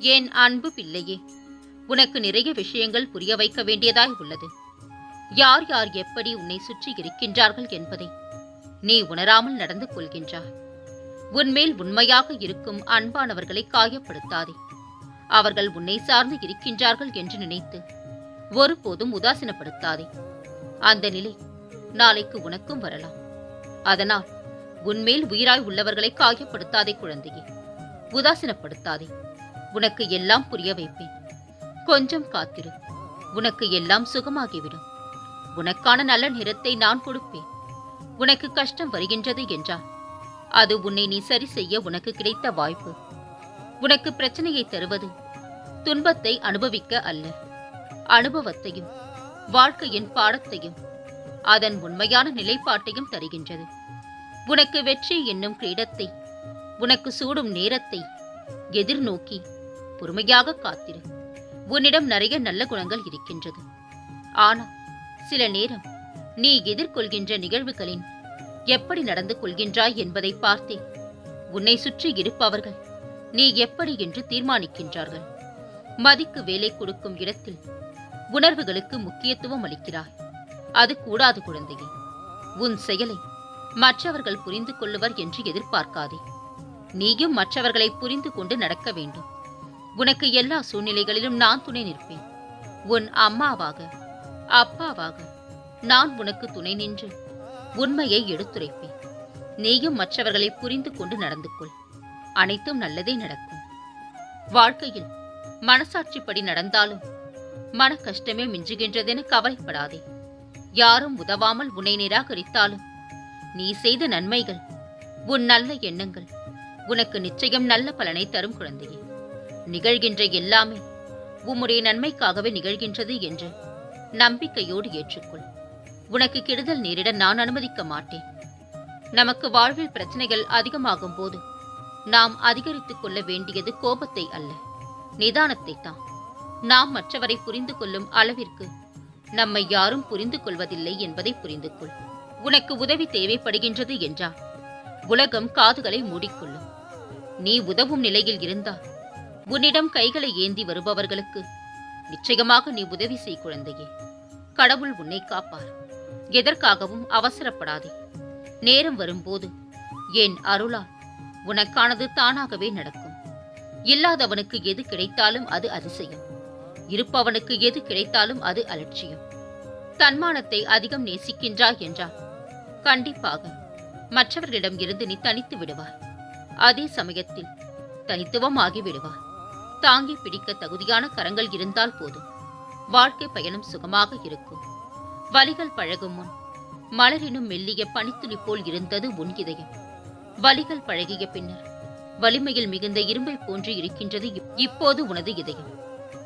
என் அன்பு பிள்ளையே? உனக்கு நிறைய விஷயங்கள் புரிய வைக்க வேண்டியதாய் உள்ளது. யார் யார் எப்படி உன்னை சுற்றி இருக்கின்றார்கள் என்பதை நீ உணராமல் நடந்து கொள்கின்றாய். உன்மேல் உண்மையாக இருக்கும் அன்பானவர்களை காயப்படுத்தாதே. அவர்கள் உன்னை சார்ந்து இருக்கின்றார்கள் என்று நினைத்து ஒருபோதும் உதாசீனப்படுத்தாதே. அந்த நிலை நாளைக்கு உனக்கும் வரலாம். அதனால் உன்மேல் உயிராய் உள்ளவர்களை காயப்படுத்தாதே குழந்தையே. உதாசீனப்படுத்தாதே. உனக்கு எல்லாம் புரிய வைப்பேன். கொஞ்சம் காத்திரு. உனக்கு எல்லாம் சுகமாகிவிடும். உனக்கான நல்ல நிறத்தை நான் கொடுப்பேன். உனக்கு கஷ்டம் வருகின்றது என்றால் அது உன்னை நீ சரி செய்ய உனக்கு கிடைத்த வாய்ப்பு. உனக்கு பிரச்சனையை தருவது துன்பத்தை அனுபவிக்க அல்ல. அனுபவத்தையும் வாழ்க்கையின் பாடத்தையும் அதன் உண்மையான நிலைப்பாட்டையும் தருகின்றது. உனக்கு வெற்றி என்னும் கிரீடத்தை உனக்கு சூடும் நேரத்தை எதிர்நோக்கி பொறுமையாக காத்திரு. உன்னிடம் நிறைய நல்ல குணங்கள் இருக்கின்றது. ஆனால் சில நேரம் நீ எதிர்கொள்கின்ற நிகழ்வுகளின் எப்படி நடந்து கொள்கின்றாய் என்பதை பார்த்தே உன்னை சுற்றி இருப்பவர்கள் நீ எப்படி என்று தீர்மானிக்கின்றார்கள். மதிக்கு வேலை கொடுக்கும் இடத்தில் உணர்வுகளுக்கு முக்கியத்துவம் அளிக்கிறாய். அது கூடாது குழந்தையே. உன் செயலை மற்றவர்கள் புரிந்து கொள்ளுவர் என்று எதிர்பார்க்காதே. நீயும் மற்றவர்களை புரிந்து கொண்டு நடக்க வேண்டும். உனக்கு எல்லா சூழ்நிலைகளிலும் நான் துணை நிற்பேன். உன் அம்மாவாக அப்பாவாக நான் உனக்கு துணை நின்று உண்மையை எடுத்துரைப்பேன். நீயும் மற்றவர்களை புரிந்து கொண்டு நடந்து கொள் அனைத்தும் நல்லதே நடக்கும். வாழ்க்கையில் மனசாட்சிப்படி நடந்தாலும் மன கஷ்டமே மிஞ்சுகின்றதென கவலைப்படாதே. யாரும் உதவாமல் உன்னை நிராகரித்தாலும் நீ செய்த நன்மைகள் உன் நல்ல எண்ணங்கள் உனக்கு நிச்சயம் நல்ல பலனை தரும் குழந்தையே. நிகழ்கின்ற எல்லாமே உம்முடைய நன்மைக்காகவே நிகழ்கின்றது என்று நம்பிக்கையோடு ஏற்றுக்கொள். உனக்கு கெடுதல் நேரிட நான் அனுமதிக்க மாட்டேன். நமக்கு வாழ்வில் பிரச்சனைகள் அதிகமாகும் போது நாம் அதிகரித்துக் கொள்ள வேண்டியது கோபத்தை அல்ல நிதானத்தை தான் நாம் மற்றவரை புரிந்து கொள்ளும் அளவிற்கு நம்மை யாரும் புரிந்து கொள்வதில்லை என்பதை புரிந்து கொள் உனக்கு உதவி தேவைப்படுகின்றது என்றால் உலகம் காதுகளை மூடிக்கொள்ளும். நீ உதவும் நிலையில் இருந்தால் உன்னிடம் கைகளை ஏந்தி வருபவர்களுக்கு நிச்சயமாக நீ உதவி செய் குழந்தையே. கடவுள் உன்னை காப்பார். எதற்காகவும் அவசரப்படாதே. நேரம் வரும்போது என் அருளால் உனக்கானது தானாகவே நடக்கும். இல்லாதவனுக்கு எது கிடைத்தாலும் அது அதிசயம். இருப்பவனுக்கு எது கிடைத்தாலும் அது அலட்சியம். தன்மானத்தை அதிகம் நேசிக்கின்றாய் என்றால் கண்டிப்பாக மற்றவர்களிடம் இருந்து நீ தனித்து விடுவாய். அதே சமயத்தில் தனித்துவமாகி விடுவாய். தாங்கி பிடிக்க தகுதியான கரங்கள் இருந்தால் போதும். வாழ்க்கை பயணம் சுகமாக இருக்கும். வலிகள் பழகும் முன் மலரினும் மெல்லிய பனித்துளி போல் இருந்தது உன் இதயம். வலிகள் பழகிய பின்னர் வலிமையில் மிகுந்த இரும்பை போன்று இருக்கின்றது இப்போது உனது இதயம்.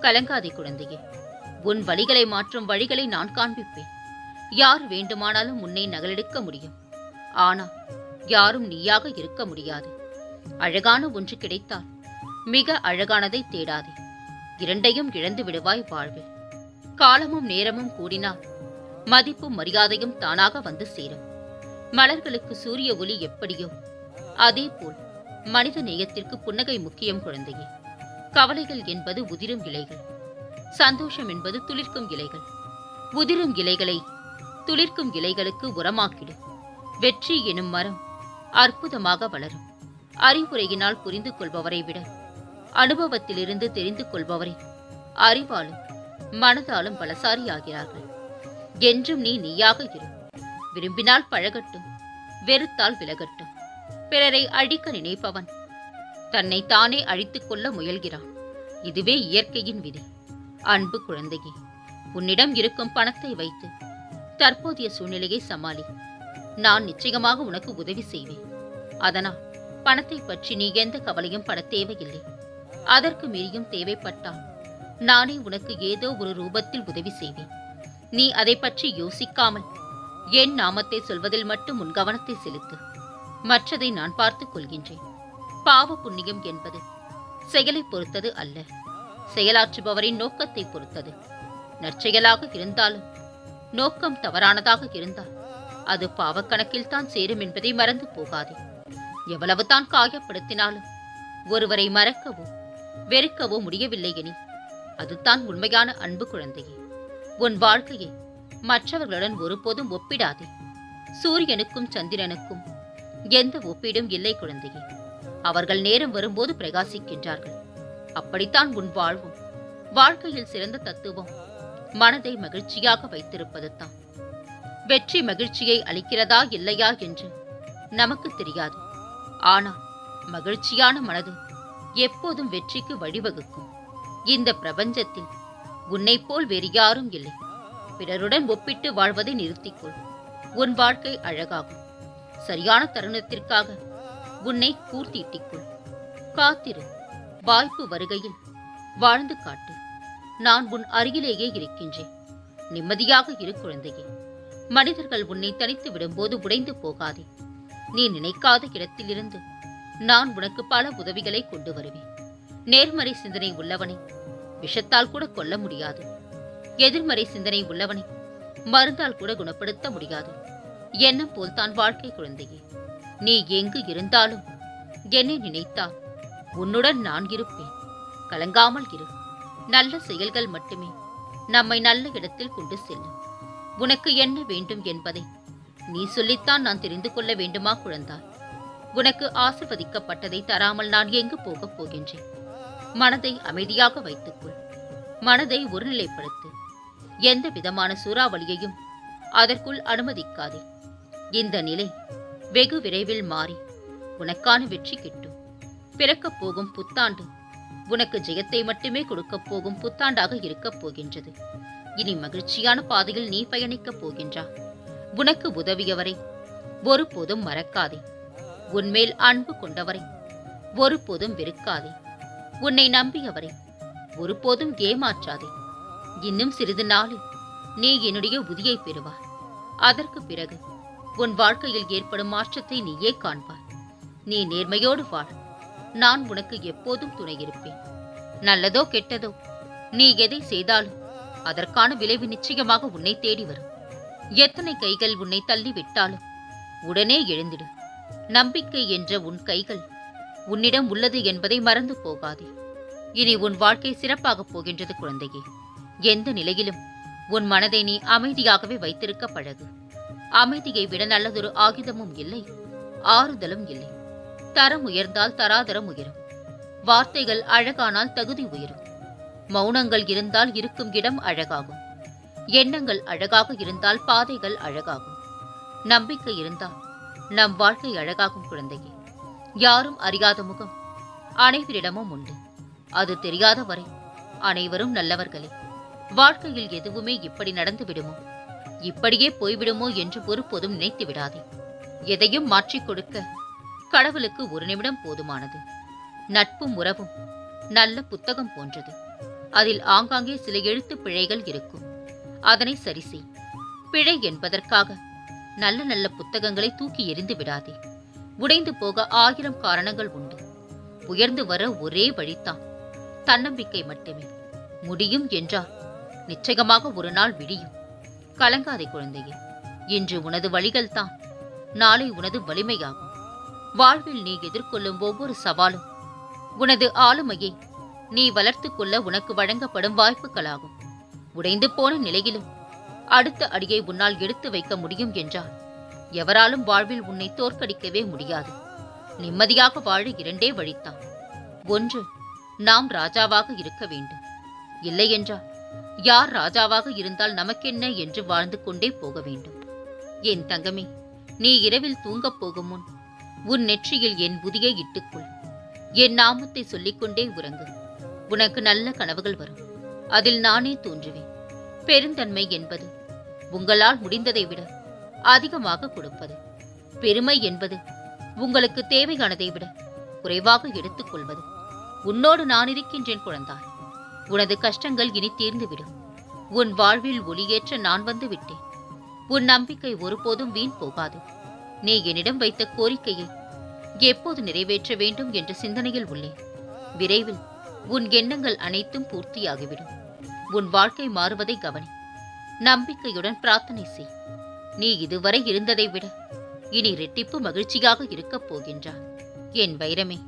கலங்காதை குழந்தையே உன் வழிகளை மாற்றும் வழிகளை நான் காண்பிப்பேன். யார் வேண்டுமானாலும் உன்னை நகலெடுக்க முடியும். ஆனால் யாரும் நீயாக இருக்க முடியாது. அழகான ஒன்று கிடைத்தால் மிக அழகானதை தேடாதே. இரண்டையும் இழந்து விடுவாய் வாழ்வில் காலமும் நேரமும் கூடினால் மதிப்பும் மரியாதையும் தானாக வந்து சேரும். மலர்களுக்கு சூரிய ஒளி எப்படியோ? அதே போல் மனித நேயத்திற்கு புன்னகை முக்கியம் குழந்தையே. கவலைகள் என்பது உதிரும் இலைகள். சந்தோஷம் என்பது துளிர்க்கும் இலைகள். உதிரும் இலைகளை துளிர்க்கும் இலைகளுக்கு உரமாக்கிடும். வெற்றி எனும் மரம் அற்புதமாக வளரும். அறிவுரையினால் புரிந்து கொள்பவரை விட அனுபவத்திலிருந்து தெரிந்து கொள்பவரே. அறிவாலும் மனதாலும் பலசாரியாகிறார்கள் என்றும் நீ நீயாக இரு. விரும்பினால் பழகட்டும் வெறுத்தால் விலகட்டும். பிறரை அழிக்க நினைப்பவன் தன்னை தானே அழித்துக் கொள்ள முயல்கிறான். இதுவே இயற்கையின் விதி. அன்பு குழந்தையே உன்னிடம் இருக்கும் பணத்தை வைத்து தற்போதைய சூழ்நிலையை சமாளி. நான் நிச்சயமாக உனக்கு உதவி செய்வேன். அதனால் பணத்தை பற்றி நீ எந்த கவலையும் பட தேவையில்லை. அதற்கு மீறியும் தேவைப்பட்டால் நானே உனக்கு ஏதோ ஒரு ரூபத்தில் உதவி செய்வேன். நீ அதை பற்றி யோசிக்காமல் என் நாமத்தை சொல்வதில் மட்டும் உன் கவனத்தை செலுத்து. மற்றதை நான் பார்த்துக் கொள்கின்றேன். பாவ புண்ணியம் என்பது செயலை பொறுத்தது அல்ல. செயலாற்றுபவரின் நோக்கத்தை பொறுத்தது. நற்செயலாக இருந்தாலும் நோக்கம் தவறானதாக இருந்தால் அது பாவக்கணக்கில் தான் சேரும் என்பதை மறந்து போகாதே. எவ்வளவுதான் காயப்படுத்தினாலும் ஒருவரை மறக்கவோ வெறுக்கவோ முடியவில்லை எனி அதுதான் உண்மையான அன்பு குழந்தையே. உன் வாழ்க்கையை மற்றவர்களுடன் ஒருபோதும் ஒப்பிடாதே. சூரியனுக்கும் சந்திரனுக்கும் எந்த ஒப்பீடும் இல்லை குழந்தையே. அவர்கள் நேரம் வரும்போது பிரகாசிக்கின்றார்கள். அப்படித்தான் உன் வாழ்வும் வாழ்க்கையில் சிறந்த தத்துவம் மனதை மகிழ்ச்சியாக வைத்திருப்பது தான் வெற்றி மகிழ்ச்சியை அளிக்கிறதா இல்லையா என்று நமக்கு தெரியாது. ஆனால் மகிழ்ச்சியான மனது எப்போதும் வெற்றிக்கு வழிவகுக்கும். இந்த பிரபஞ்சத்தில் உன்னைப் போல் வேறு யாரும் இல்லை. பிறருடன் ஒப்பிட்டு வாழ்வதை நிறுத்திக்கொள். உன் வாழ்க்கை அழகாகும். சரியான தருணத்திற்காக உன்னை கூர்த்திட்டிக்கொள் காத்திரு. வாய்ப்பு வருகையில் வாழ்ந்து காட்டு. நான் உன் அருகிலேயே இருக்கின்றேன். நிம்மதியாக இரு குழந்தையே. மனிதர்கள் உன்னை தனித்து விடும்போது உடைந்து போகாதே. நீ நினைக்காத இடத்திலிருந்து நான் உனக்கு பல உதவிகளை கொண்டு வருவேன். நேர்மறை சிந்தனை உள்ளவனை விஷத்தால் கூட கொல்ல முடியாது. எதிர்மறை சிந்தனை உள்ளவனை மருந்தால் கூட குணப்படுத்த முடியாது. எண்ணம் போல்தான் வாழ்க்கை குழந்தையே. நீ எங்கு இருந்தாலும் என்னை நினைத்தால் உன்னுடன் நான் இருப்பேன். கலங்காமல் இரு. நல்ல செயல்கள் மட்டுமே நம்மை நல்ல இடத்தில் கொண்டு செல்லும். உனக்கு என்ன வேண்டும் என்பதை நீ சொல்லித்தான் நான் தெரிந்து கொள்ள வேண்டுமா குழந்தாய்? உனக்கு ஆசிர்வதிக்கப்பட்டதை தராமல் நான் எங்கு போகப் போகின்றேன்? மனதை அமைதியாக வைத்துக்கொள். மனதை ஒருநிலைப்படுத்து. எந்த விதமான சூறாவளியையும் அதற்குள் அனுமதிக்காதே. இந்த நிலை வெகு விரைவில் மாறி உனக்கான வெற்றி கிட்டும். பிறக்கப் போகும் புத்தாண்டு உனக்கு ஜெயத்தை மட்டுமே கொடுக்கப் போகும் புத்தாண்டாக இருக்கப் போகின்றது. இனி மகிழ்ச்சியான பாதையில் நீ பயணிக்கப் போகின்றா. உனக்கு உதவியவரை ஒருபோதும் மறக்காதே. உன்மேல் அன்பு கொண்டவரை ஒருபோதும் வெறுக்காதே. உன்னை நம்பியவரை ஒருபோதும் ஏமாற்றாதே. இன்னும் சிறிது நாளில் நீ என்னுடைய உதியை பெறுவாய். அதற்கு பிறகு உன் வாழ்க்கையில் ஏற்படும் மாற்றத்தை நீயே காண்பாய். நீ நேர்மையோடு வாழ் நான் உனக்கு எப்போதும் துணை இருப்பேன். நல்லதோ கெட்டதோ நீ எதை செய்தாலும் அதற்கான விளைவு நிச்சயமாக உன்னை தேடி வரும். எத்தனை கைகள் உன்னை தள்ளி விட்டாலும் உடனே எழுந்திடு. நம்பிக்கை என்ற உன் கைகள் உன்னிடம் உள்ளது என்பதை மறந்து போகாதே. இனி உன் வாழ்க்கை சிறப்பாகப் போகின்றது குழந்தையே. எந்த நிலையிலும் உன் மனதை நீ அமைதியாகவே வைத்திருக்க பழகு. அமைதியை விட நல்லதொரு ஆயுதமும் இல்லை ஆறுதலும் இல்லை. தரம் உயர்ந்தால் தராதரம் உயரும். வார்த்தைகள் அழகானால் தகுதி உயரும். மௌனங்கள் இருந்தால் இருக்கும் இடம் அழகாகும். எண்ணங்கள் அழகாக இருந்தால் பாதைகள் அழகாகும். நம்பிக்கை இருந்தால் நம் வாழ்க்கை அழகாகும் குழந்தையே. யாரும் அறியாத முகம் அனைவரிடமும் உண்டு. அது தெரியாத வரை அனைவரும் நல்லவர்களே. வாழ்க்கையில் எதுவுமே இப்படி நடந்து விடுமோ? இப்படியே போய்விடுமோ என்று ஒருபோதும் நினைத்து விடாதே. எதையும் மாற்றிக் கொடுக்க கடவுளுக்கு ஒரு நிமிடம் போதுமானது. நட்பும் உறவும் நல்ல புத்தகம் போன்றது. அதில் ஆங்காங்கே சில எழுத்து பிழைகள் இருக்கும். அதனை சரி செய். பிழை என்பதற்காக நல்ல நல்ல புத்தகங்களை தூக்கி எறிந்து விடாதே. உடைந்து போக ஆயிரம் காரணங்கள் உண்டு. உயர்ந்து வர ஒரே வழித்தான் தன்னம்பிக்கை மட்டுமே. முடியும் என்றால் நிச்சயமாக ஒரு நாள் விடியும். கலங்காதே குழந்தையே. இன்று உனது வழிகள் தான் நாளை உனது வலிமையாகும். வாழ்வில் நீ எதிர்கொள்ளும் ஒவ்வொரு சவாலும் உனது ஆளுமையை. நீ வளர்த்து கொள்ள உனக்கு வழங்கப்படும் வாய்ப்புகளாகும். உடைந்து போன நிலையிலும் அடுத்த அடியை உன்னால் எடுத்து வைக்க முடியும் என்றார் எவராலும் வாழ்வில் உன்னை தோற்கடிக்கவே முடியாது. நிம்மதியாக வாழ இரண்டே வழித்தான். ஒன்று நாம் ராஜாவாக இருக்க வேண்டும். இல்லையென்றால் யார் ராஜாவாக இருந்தால் நமக்கென்ன என்று வாழ்ந்து கொண்டே போக வேண்டும். என் தங்கமே நீ இரவில் தூங்கப் போகும் முன் உன் நெற்றியில் என் புதியை இட்டுக்கொள். என் நாமத்தை சொல்லிக்கொண்டே உறங்கு. உனக்கு நல்ல கனவுகள் வரும். அதில் நானே தோன்றுவேன். பெருந்தன்மை என்பது. உங்களால் முடிந்ததை விட அதிகமாக கொடுப்பது. பெருமை என்பது உங்களுக்கு தேவையானதை விட குறைவாக எடுத்துக்கொள்வது உன்னோடு நான் இருக்கின்றேன் குழந்தாய் உனது கஷ்டங்கள் இனி தீர்ந்துவிடும். உன் வாழ்வில் ஒளியேற்ற நான் வந்து விட்டேன். உன் நம்பிக்கை ஒருபோதும் வீண் போகாது. நீ என்னிடம் வைத்த கோரிக்கையை எப்போது நிறைவேற்ற வேண்டும் என்ற சிந்தனையில் உள்ளேன். விரைவில் உன் எண்ணங்கள் அனைத்தும் பூர்த்தியாகிவிடும். உன் வாழ்க்கை மாறுவதை கவனி. நம்பிக்கையுடன் பிரார்த்தனை செய். நீ இதுவரை இருந்ததை விட இனி ரெட்டிப்பு மகிழ்ச்சியாக இருக்கப் போகின்றார் என் வைரமே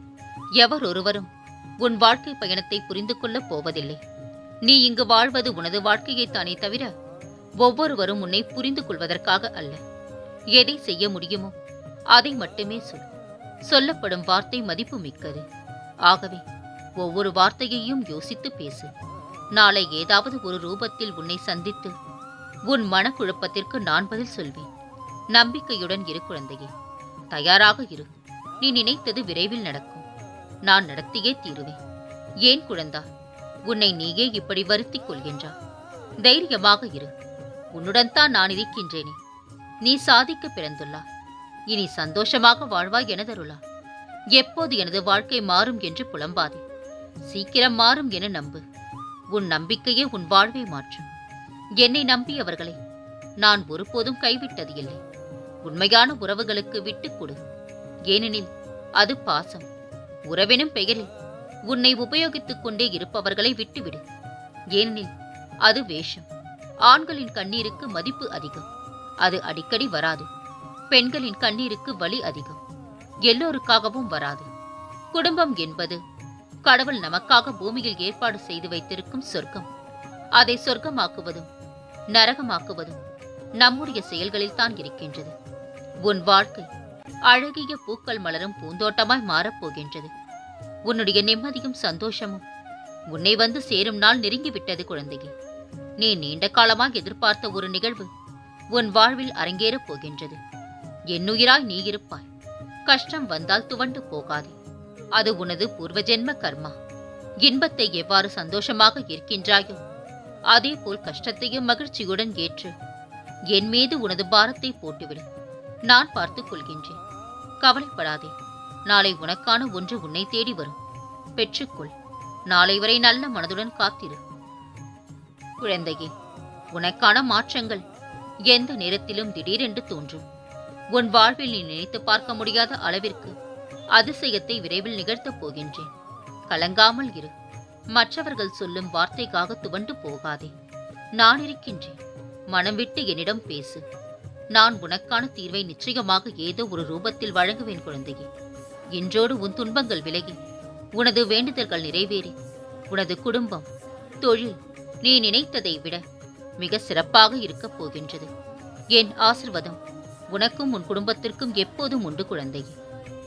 எவர் ஒருவரும் உன் வாழ்க்கை பயணத்தை புரிந்து கொள்ளப் போவதில்லை. நீ இங்கு வாழ்வது உனது வாழ்க்கையைத்தானே தவிர ஒவ்வொருவரும் உன்னை புரிந்து கொள்வதற்காக அல்ல. எதை செய்ய முடியுமோ அதை மட்டுமே சொல். சொல்லப்படும் வார்த்தை மதிப்பு மிக்கது. ஆகவே ஒவ்வொரு வார்த்தையையும் யோசித்து பேசு. நாளை ஏதாவது ஒரு ரூபத்தில் உன்னை சந்தித்து உன் மனக்குழப்பத்திற்கு நான் பதில் சொல்வேன். நம்பிக்கையுடன் இரு குழந்தையே. தயாராக இரு. நீ நினைத்தது விரைவில் நடக்கும். நான் நடத்தியே தீருவேன். ஏன் குழந்தா? உன்னை நீயே இப்படி வருத்திக் கொள்கின்றா? தைரியமாக இரு. உன்னுடன் தான் நான் இருக்கின்றேனே. நீ சாதிக்க பிறந்துள்ளா. இனி சந்தோஷமாக வாழ்வாய் எனதருளா. எப்போது எனது வாழ்க்கை மாறும் என்று புலம்பாதே. சீக்கிரம் மாறும் என நம்பு. உன் நம்பிக்கையே உன் வாழ்வை மாற்றும். என்னை நம்பியவர்களை நான் ஒருபோதும் கைவிட்டது இல்லை. உண்மையான உறவுகளுக்கு விட்டுக் கொடு. ஏனெனில் அது பாசம். உறவெனும் பெயரில் உன்னை உபயோகித்துக் கொண்டே இருப்பவர்களை விட்டுவிடு. ஏனெனில் அது வேஷம். ஆண்களின் கண்ணீருக்கு மதிப்பு அதிகம். அது அடிக்கடி வராது. பெண்களின் கண்ணீருக்கு வலி அதிகம். எல்லோருக்காகவும் வராது. குடும்பம் என்பது கடவுள் நமக்காக பூமியில் ஏற்பாடு செய்து வைத்திருக்கும் சொர்க்கம். அதை சொர்க்கமாக்குவதும் நரகமாக்குவதும் நம்முடைய செயல்களில் தான் இருக்கின்றது. உன் வாழ்க்கை அழகிய பூக்கள் மலரும் பூந்தோட்டமாய் மாறப்போகின்றது உன்னுடைய நிம்மதியும் சந்தோஷமும் உன்னை வந்து சேரும் நாள் நெருங்கிவிட்டது குழந்தையே. நீ நீண்ட காலமாக எதிர்பார்த்த ஒரு நிகழ்வு உன் வாழ்வில் அரங்கேறப் போகின்றது. என்னுயிராய் நீ இருப்பாய். கஷ்டம் வந்தால் துவண்டு போகாதே. அது உனது பூர்வ ஜென்ம கர்மா. இன்பத்தை எவ்வாறு சந்தோஷமாக இருக்கின்றாயோ அதே போல் கஷ்டத்தையும் மகிழ்ச்சியுடன் ஏற்று என் மீது உனது பாரத்தை போட்டுவிடு. நான் பார்த்துக் கொள்கின்றேன். கவலைப்படாதே. நாளை உனக்கான ஒன்று உன்னை தேடி வரும். பெற்றுக்கொள். நாளை வரை நல்ல மனதுடன் காத்திரு. குழந்தையே உனக்கான மாற்றங்கள் எந்த நேரத்திலும் திடீரென்று தோன்றும். உன் வாழ்வில் நீ நினைத்து பார்க்க முடியாத அளவிற்கு அதிசயத்தை விரைவில் நிகழ்த்தப் போகின்றேன். கலங்காமல் இரு. மற்றவர்கள் சொல்லும் வார்த்தைக்காக துவண்டு போகாதே. நான் இருக்கின்றேன். மனம் விட்டு என்னிடம் பேசு. நான் உனக்கான தீர்வை நிச்சயமாக ஏதோ ஒரு ரூபத்தில் வழங்குவேன் குழந்தையே. இன்றோடு உன் துன்பங்கள் விலகி உனது வேண்டுதல்கள் நிறைவேறி உனது குடும்பம் தொழில் நீ நினைத்ததை விட மிக சிறப்பாக இருக்கப் போகின்றது. என் ஆசிர்வாதம் உனக்கும் உன் குடும்பத்திற்கும் எப்போதும் உண்டு குழந்தையே.